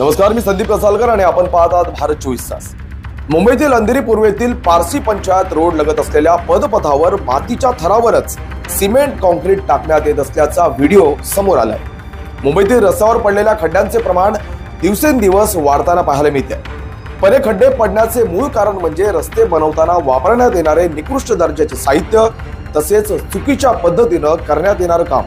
नमस्कार मी संदीप कसालकर आणि आपण पाहत आहात भारत चोवीस तास. मुंबईतील अंधेरी पूर्वेतील पारसी पंचायत रोड लगत असलेल्या पदपथावर मातीच्या थरावरच सिमेंट कॉन्क्रीट टाकण्यात येत असल्याचा व्हिडिओ समोर आलाय. मुंबईतील रस्त्यावर पडलेल्या खड्ड्यांचे प्रमाण दिवसेंदिवस वाढताना पाहायला मिळते पण हे खड्डे पडण्याचे मूळ कारण म्हणजे रस्ते बनवताना वापरण्यात येणारे निकृष्ट दर्जाचे साहित्य तसेच चुकीच्या पद्धतीनं करण्यात येणारं काम.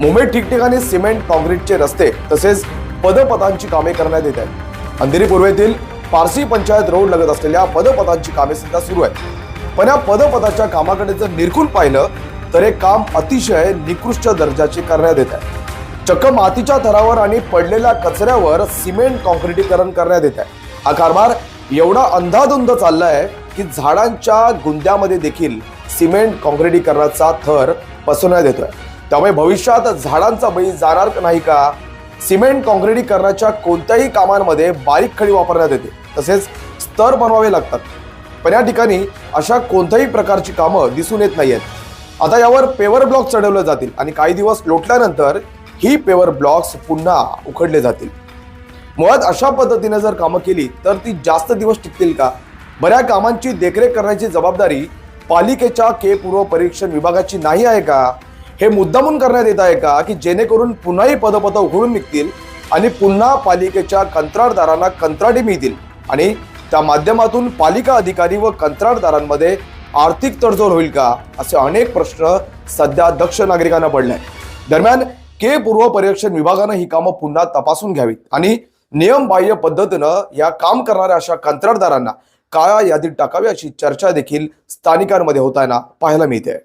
मुंबईत ठिकठिकाणी सिमेंट काँक्रीटचे रस्ते तसेच पदपथांची कामे करण्यात येत आहेत. अंधेरी पूर्वेतील पारसी पंचायत रोड लगत असलेल्या पदपथांची कामे सध्या सुरू आहेत. पण या पदपथाच्या कामाकडे जर निरखून पाहिलं तर हे काम अतिशय निकृष्ट दर्जाचे करण्यात येत आहे. चक्क मातीच्या थरावर आणि पडलेल्या कचऱ्यावर सिमेंट कॉन्क्रिटीकरण करण्यात येत आहे. हा कारभार एवढा अंधाधुंद चाललाय की झाडांच्या गुंद्यामध्ये देखील सिमेंट कॉन्क्रिटीकरणाचा थर पसरवण्यात येतोय. त्यामुळे भविष्यात झाडांचा बळी जाणार नाही का? सिमेंट काँक्रिटीकरणाच्या कोणत्याही कामांमध्ये बारीक खडी वापरण्यात येते तसेच स्तर बनवावे लागतात. पण या ठिकाणी अशा कोणत्याही प्रकारची कामं दिसून येत नाहीयेत. आता यावर पेवर ब्लॉक चढवले जातील आणि काही दिवस लोटल्यानंतर ही पेवर ब्लॉक्स पुन्हा उखडले जातील. मुळात अशा पद्धतीने जर कामं केली तर ती जास्त दिवस टिकतील का? बऱ्या कामांची देखरेख करण्याची जबाबदारी पालिकेच्या के पूर्व परीक्षण विभागाची नाही आहे का? हे मुद्दामून करण्यात येत आहे का की जेणेकरून पुन्हाही पदपद उघडून निघतील आणि पुन्हा पालिकेच्या कंत्राटदारांना कंत्राटी मिळतील? आणि त्या माध्यमातून पालिका अधिकारी व कंत्राटदारांमध्ये आर्थिक तडजोड होईल का? असे अनेक प्रश्न सध्या दक्ष नागरिकांना पडले. दरम्यान के पूर्व पर्यवेक्षण विभागानं ही कामं पुन्हा तपासून घ्यावीत आणि नियमबाह्य पद्धतीनं या काम करणाऱ्या अशा कंत्राटदारांना काळ्या यादीत टाकावी अशी चर्चा देखील स्थानिकांमध्ये होताना पाहायला मिळते.